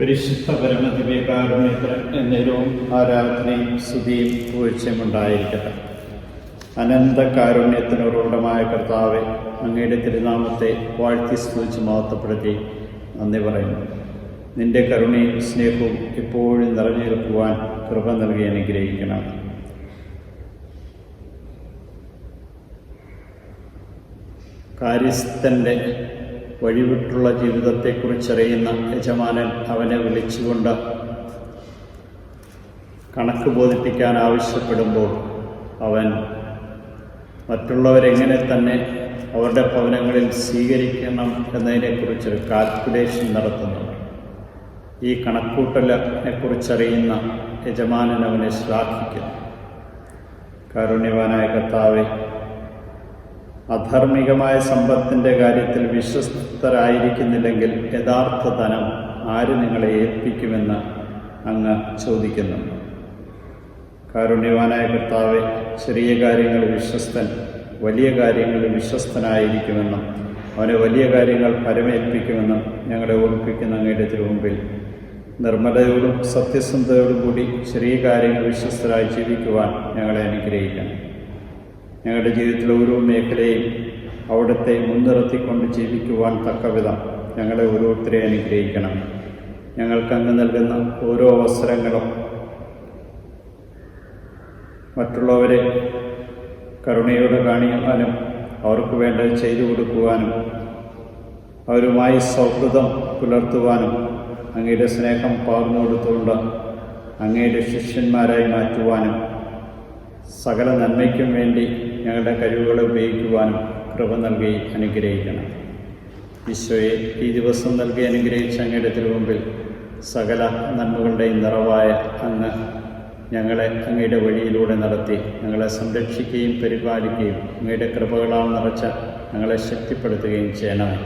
പരിശുദ്ധ പരമദിവ്യകാരുണ്യത്തിന് എന്നേരവും ആരാധനയും സ്തുതിയും പൂഴ്ചയും ഉണ്ടായിരിക്കട്ടെ. അനന്ത കാരുണ്യത്തിന് ഉറവിടമായ കർത്താവെ അങ്ങയുടെ തിരുനാമത്തെ വാഴ്ത്തി സ്തുതിച്ച് മഹത്വപ്പെടുത്തി നന്ദി പറയുന്നു. നിന്റെ കരുണയും സ്നേഹവും എപ്പോഴും നിറഞ്ഞു നിൽക്കുവാൻ കൃപ നൽകി അനുഗ്രഹിക്കണം. കാര്യസ്ഥന്റെ വഴിവിട്ടുള്ള ജീവിതത്തെക്കുറിച്ചറിയുന്ന യജമാനൻ അവനെ വിളിച്ചുകൊണ്ട് കണക്ക് ബോധിപ്പിക്കാൻ ആവശ്യപ്പെടുമ്പോൾ അവൻ മറ്റുള്ളവരെങ്ങനെ തന്നെ അവരുടെ ഭവനങ്ങളിൽ സ്വീകരിക്കണം എന്നതിനെക്കുറിച്ചൊരു കാൽക്കുലേഷൻ നടത്തുന്നു. ഈ കണക്കൂട്ടലിനെ കുറിച്ചറിയുന്ന യജമാനൻ അവനെ ശ്ലാഘിക്കുന്നു. കാരുണ്യവാനായ കർത്താവെ അധാർമികമായ സമ്പത്തിന്റെ കാര്യത്തിൽ വിശ്വസ്തരായിരിക്കുന്നില്ലെങ്കിൽ യഥാർത്ഥ ധനം ആര് നിങ്ങളെ ഏൽപ്പിക്കുമെന്ന് അങ്ങ് ചോദിക്കുന്നു. കാരുണ്യവാനായ കർത്താവ് ചെറിയ കാര്യങ്ങളിൽ വിശ്വസ്തൻ വലിയ കാര്യങ്ങളിൽ വിശ്വസ്തനായിരിക്കുമെന്നും അവനെ വലിയ കാര്യങ്ങൾ പരമേൽപ്പിക്കുമെന്നും ഞങ്ങളെ ഓർപ്പിക്കുന്ന അങ്ങയുടെ തിരുമുമ്പിൽ. നിർമ്മലയോടും സത്യസന്ധതയോടും കൂടി ചെറിയ കാര്യങ്ങൾ വിശ്വസ്തരായി ജീവിക്കുവാൻ ഞങ്ങളെ അനുഗ്രഹിക്കണം. ഞങ്ങളുടെ ജീവിതത്തിലെ ഓരോ മേഖലയും അവിടുത്തെ മുൻനിർത്തിക്കൊണ്ട് ജീവിക്കുവാൻ തക്കവിധം ഞങ്ങളെ ഓരോരുത്തരെ അനുഗ്രഹിക്കണം. ഞങ്ങൾക്ക് അങ്ങ് നൽകുന്ന ഓരോ അവസരങ്ങളും മറ്റുള്ളവരെ കരുണയോടെ കാണിക്കുവാനും അവർക്ക് വേണ്ടത് ചെയ്തു കൊടുക്കുവാനും അവരുമായി സൗഹൃദം പുലർത്തുവാനും അങ്ങയുടെ സ്നേഹം പകർന്നു കൊടുത്തുകൊണ്ട് അങ്ങയുടെ ശിഷ്യന്മാരായി മാറ്റുവാനും സകല നന്മയ്ക്കും വേണ്ടി ഞങ്ങളുടെ കഴിവുകളെ ഉപയോഗിക്കുവാനും കൃപ നൽകി അനുഗ്രഹിക്കണം. ഈശോയെ ഈ ദിവസം നൽകി അനുഗ്രഹിച്ച അങ്ങയുടെ തിരുമുമ്പിൽ സകല നന്മകളുടെയും നിറവായ അങ്ങ് ഞങ്ങളെ അങ്ങയുടെ വഴിയിലൂടെ നടത്തി ഞങ്ങളെ സംരക്ഷിക്കുകയും പരിപാലിക്കുകയും അങ്ങയുടെ കൃപകളാൽ നിറച്ച ഞങ്ങളെ ശക്തിപ്പെടുത്തുകയും ചെയ്യണമേ.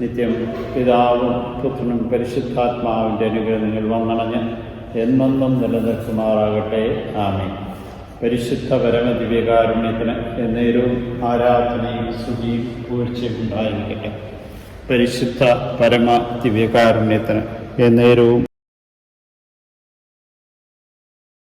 നിത്യം പിതാവും പുത്രനും പരിശുദ്ധാത്മാവിന്റെ അനുഗ്രഹങ്ങൾ വന്നണഞ്ഞ് എന്നെന്നും നിലനിൽക്കുമാറാകട്ടെ. ആമേ പരിശുദ്ധ പരമ ദിവ്യകാരുണ്യത്തിന് എന്നേരവും ആരാധനയും സ്തുതിയും പൂഴ്ചയും ഉണ്ടായിരിക്കട്ടെ. പരിശുദ്ധ പരമ ദിവ്യകാരുണ്യത്തിന് എന്നേരവും